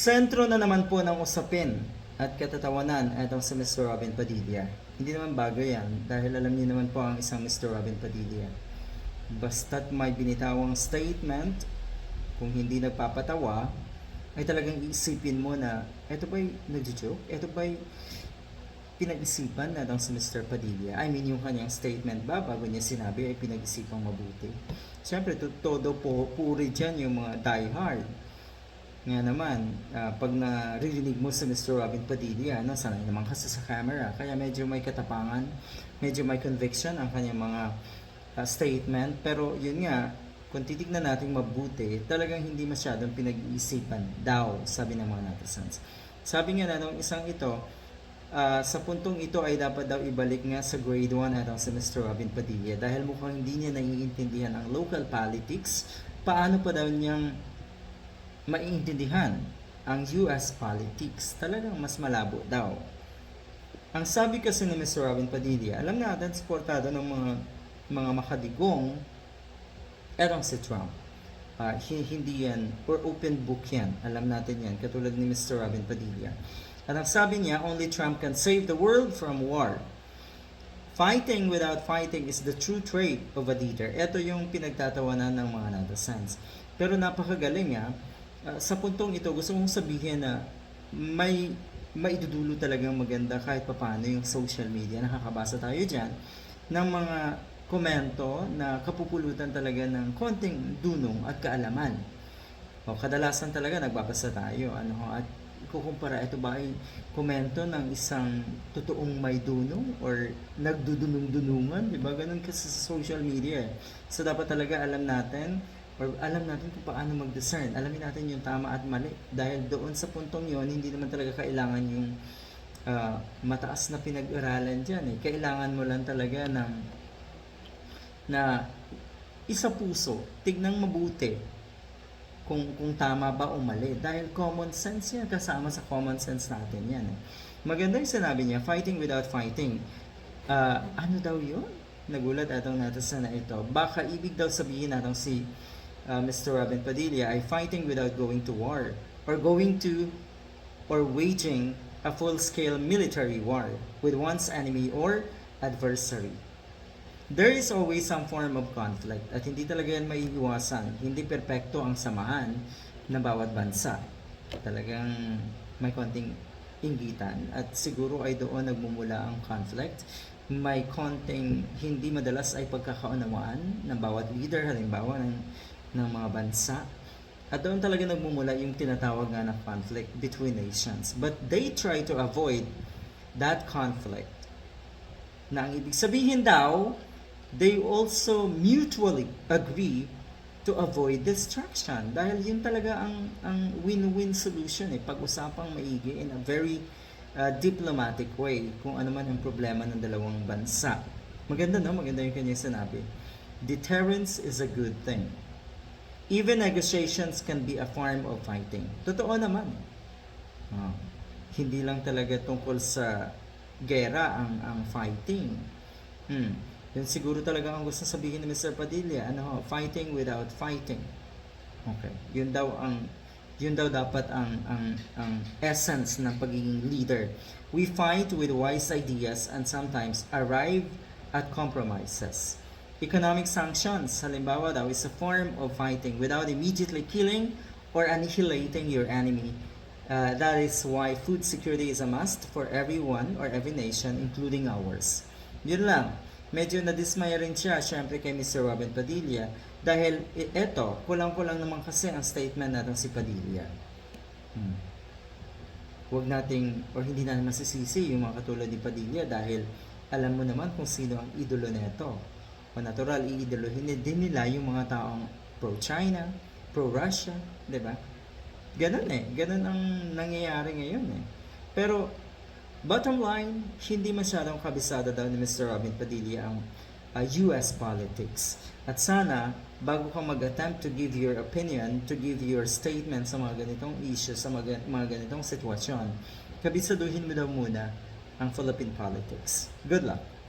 Sentro na naman po ng usapin at katatawanan itong si Mr. Robin Padilla. Hindi naman bago yan dahil alam niyo naman po ang isang Mr. Robin Padilla. Basta't may binitawang statement, kung hindi nagpapatawa, ay talagang iisipin mo na eto ba'y nagjo-joke? Eto ba'y pinag-isipan na si Mr. Padilla? I mean, yung kanyang statement ba bago niya sinabi ay pinag-isipang mabuti? Siyempre, to- todo po, puri dyan yung mga diehard. Nga naman, ah, pag naririnig mo sa Mr. Robin Padilla, no, sanay naman kasi sa camera. Kaya medyo may katapangan, medyo may conviction ang kanyang mga ah, statement. Pero yun nga, kung titignan natin mabuti, talagang hindi masyadong pinag-iisipan daw, sabi ng mga netizens. Sabi nga na nung isang ito, ah, sa puntong ito ay dapat daw ibalik nga sa grade 1 atong si Mr. Robin Padilla dahil mukhang hindi niya naiintindihan ang local politics, paano pa daw niyang maiintindihan ang US politics. Talagang mas malabo daw. Ang sabi kasi ni Mr. Robin Padilla, alam natin, supportado ng mga mga makadigong erong si Trump. Hi- hindi yan, or open book yan. Alam natin yan, katulad ni Mr. Robin Padilla. At ang sabi niya, only Trump can save the world from war. Fighting without fighting is the true trait of a leader. Ito yung pinagtatawanan ng mga netizens. Pero napakagaling nga, ah, sa puntong ito, gusto kong sabihin na may maidudulo talagang maganda kahit papaano yung social media. Nakakabasa tayo dyan ng mga komento na kapupulutan talaga ng konting dunong at kaalaman. O, kadalasan talaga nagbabasa tayo. Ano, at ikukumpara, ito ba ay komento ng isang totoong may dunong or nagdudunong-dunungan? Di ba? Ganun kasi sa social media. eh. So, dapat talaga alam natin or alam natin kung paano mag-discern. Alamin natin yung tama at mali. Dahil doon sa puntong yon hindi naman talaga kailangan yung ah, mataas na pinag-aralan dyan. Eh. Kailangan mo lang talaga ng na isa puso, tignang mabuti kung kung tama ba o mali. Dahil common sense yan, kasama sa common sense natin yan. Eh. Maganda yung sinabi niya, fighting without fighting. Ah, ano daw yun? Nagulat atong natin na ito. Baka ibig daw sabihin natong si ah, Mr. Robin Padilla ay fighting without going to war or going to or waging a full-scale military war with one's enemy or adversary. There is always some form of conflict at hindi talaga yan maiiwasan. Hindi perpekto ang samahan ng bawat bansa. Talagang may konting inggitan at siguro ay doon nagmumula ang conflict. May konting hindi madalas ay pagkakaunawaan ng bawat leader, halimbawa ng, ng mga bansa. At doon talaga nagmumula yung tinatawag nga na conflict between nations. But they try to avoid that conflict na ang ibig sabihin daw, they also mutually agree to avoid destruction. Dahil yun talaga ang, ang win-win solution eh, pag-usapang maigi in a very uh, diplomatic way kung ano man ang problema ng dalawang bansa. Maganda no? Maganda yung kanyang sinabi. Deterrence is a good thing. Even negotiations can be a form of fighting. Totoo naman. Ah, hindi lang talaga tungkol sa gera ang ang fighting. Hmm. Yun siguro talaga ang gusto sabihin ni Mr. Padilla, ano fighting without fighting. Okay. Yun daw ang yun daw dapat ang ang ang essence ng pagiging leader. We fight with wise ideas and sometimes arrive at compromises. Economic sanctions, halimbawa daw, is a form of fighting without immediately killing or annihilating your enemy. Uh, that is why food security is a must for everyone or every nation, including ours. Yun lang. Medyo nadismaya rin siya, syempre kay Mr. Robin Padilla, dahil eto, kulang-kulang naman kasi ang statement natin si Padilla. Hmm. Huwag nating, or hindi na masisisi yung mga katulad ni Padilla dahil alam mo naman kung sino ang idolo nito. O natural, iidolohin din nila yung mga taong pro-China, pro-Russia, di ba? Ganun eh. Ganun ang nangyayari ngayon eh. Pero, bottom line, hindi masyadong kabisado daw ni Mr. Robin Padilla ang uh, US politics. At sana, bago ka mag-attempt to give your opinion, to give your statement sa mga ganitong issues, sa mga, mga ganitong sitwasyon, kabisaduhin mo daw muna ang Philippine politics. Good luck!